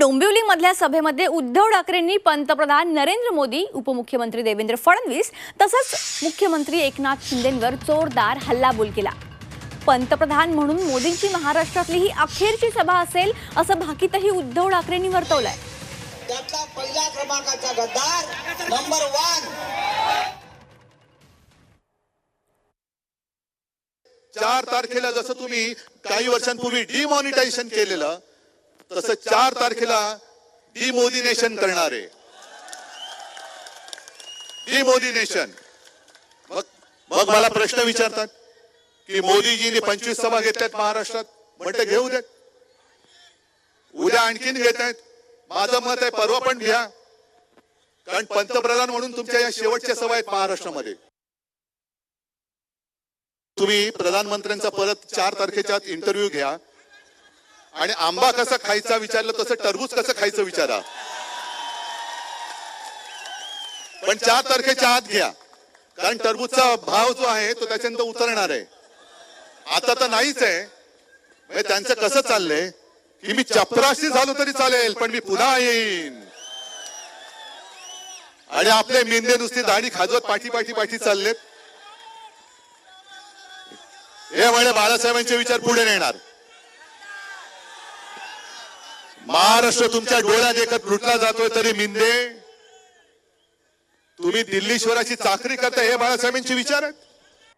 डोंबिवली मधल्या सभेमध्ये उद्धव ठाकरेंनी पंतप्रधान नरेंद्र मोदी उपमुख्यमंत्री देवेंद्र फडणवीस तसंच मुख्यमंत्री एकनाथ शिंदेंवर जोरदार हल्लाबोल केला. पंतप्रधान म्हणून मोदींची महाराष्ट्रातली ही अखेरची सभा असेल असं भाकीतही उद्धव ठाकरेंनी वर्तवलंय. त्यातला पहिल्या क्रमांकाचा गद्दार नंबर वन. चार तारखेला जसं तुम्ही काही वर्षांपूर्वी डिमॉनिटायझेशन केलेलं तसं चार तारखेला डिमोदिनेशन करणार आहे. डिमोदिनेशन. मग मग मला प्रश्न विचारतात की मोदीजीने पंचवीस सभा घेतल्यात महाराष्ट्रात म्हणते घेऊ देत. उद्या आणखीन घेत आहेत माझं मत आहे परवा पण घ्या. कारण पंतप्रधान म्हणून तुमच्या या शेवटच्या सभा आहेत महाराष्ट्रामध्ये. तुम्ही प्रधानमंत्र्यांचा परत चार तारखेच्या इंटरव्ह्यू घ्या. आणि आंबा कसा खायचा विचारलं तसं टरबूज कसं खायचं विचारा. पण चार तारखेच्या आत घ्या. कारण टरबूजचा भाव जो आहे तो त्याच्यानंतर उतरणार आहे. आता तर नाहीच आहे. म्हणजे त्यांचं कसं चाललंय? की मी चपराशी झालो तरी चालेल पण मी पुन्हा येईन. आणि आपले मेंदे नुसती दाढी खाजवत पाठी पाठी पाठी चाललेत. हे म्हणे बाळासाहेबांचे विचार पुढे नेणार. महाराष्ट्र तुमच्या डोळ्यात एकत लुटला जातोय तरी मिंदे. तुम्ही दिल्लीश्वराची चाकरी करता हे बाळासाहेबांचे विचार आहेत.